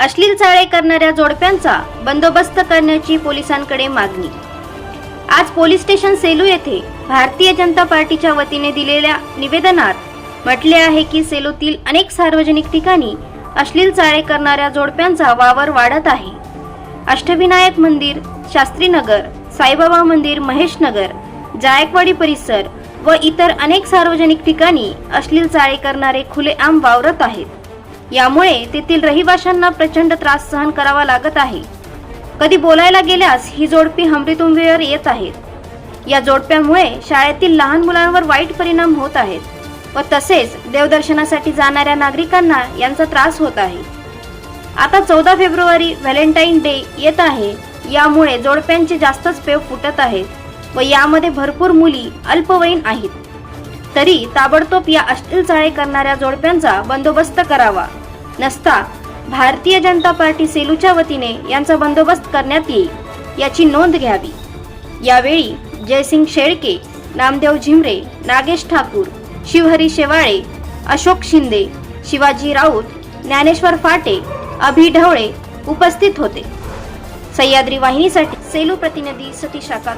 अश्लील चाळे करणाऱ्या जोडप्यांचा बंदोबस्त करण्याची पोलिसांकडे मागणी. आज पोलीस स्टेशन सेलू येथे भारतीय जनता पार्टीच्या वतीने दिलेल्या निवेदनात म्हटले आहे की सेलूतील अनेक सार्वजनिक ठिकाणी अश्लील चाळे करणाऱ्या जोडप्यांचा वावर वाढत आहे. अष्टविनायक मंदिर शास्त्रीनगर साईबाबा मंदिर महेशनगर जायकवाडी परिसर व इतर अनेक सार्वजनिक ठिकाणी अश्लील चाळे करणारे खुलेआम वावरत आहेत. यामुळे तेथील रहिवाशांना प्रचंड त्रास सहन करावा लागत आहे. कधी बोलायला गेल्यास ही जोडपी हमरीतुंबीवर येत आहेत. या जोडप्यामुळे शाळेतील लहान मुलांवर वाईट परिणाम होत आहेत व तसेच देवदर्शनासाठी जाणाऱ्या नागरिकांना यांचा त्रास होत आहे. आता चौदा फेब्रुवारी व्हॅलेंटाईन डे येत आहे. यामुळे जोडप्यांचे जास्तच पेव फुटत आहेत व यामध्ये भरपूर मुली अल्पवयीन आहेत. तरी ताबडतोब या अश्लील चाळे करणाऱ्या जोडप्यांचा बंदोबस्त करावा. नसता. भारतीय जनता पार्टी सेलूच्या वतीने यांचा बंदोबस्त करण्यात येईल याची नोंद घ्यावी. यावेळी जयसिंग शेळके नामदेव झिमरे नागेश ठाकूर शिवहरी शेवाळे अशोक शिंदे शिवाजी राऊत ज्ञानेश्वर फाटे अभि ढवळे उपस्थित होते. सह्याद्री वाहिनीसाठी सेलू प्रतिनिधी सतीश काका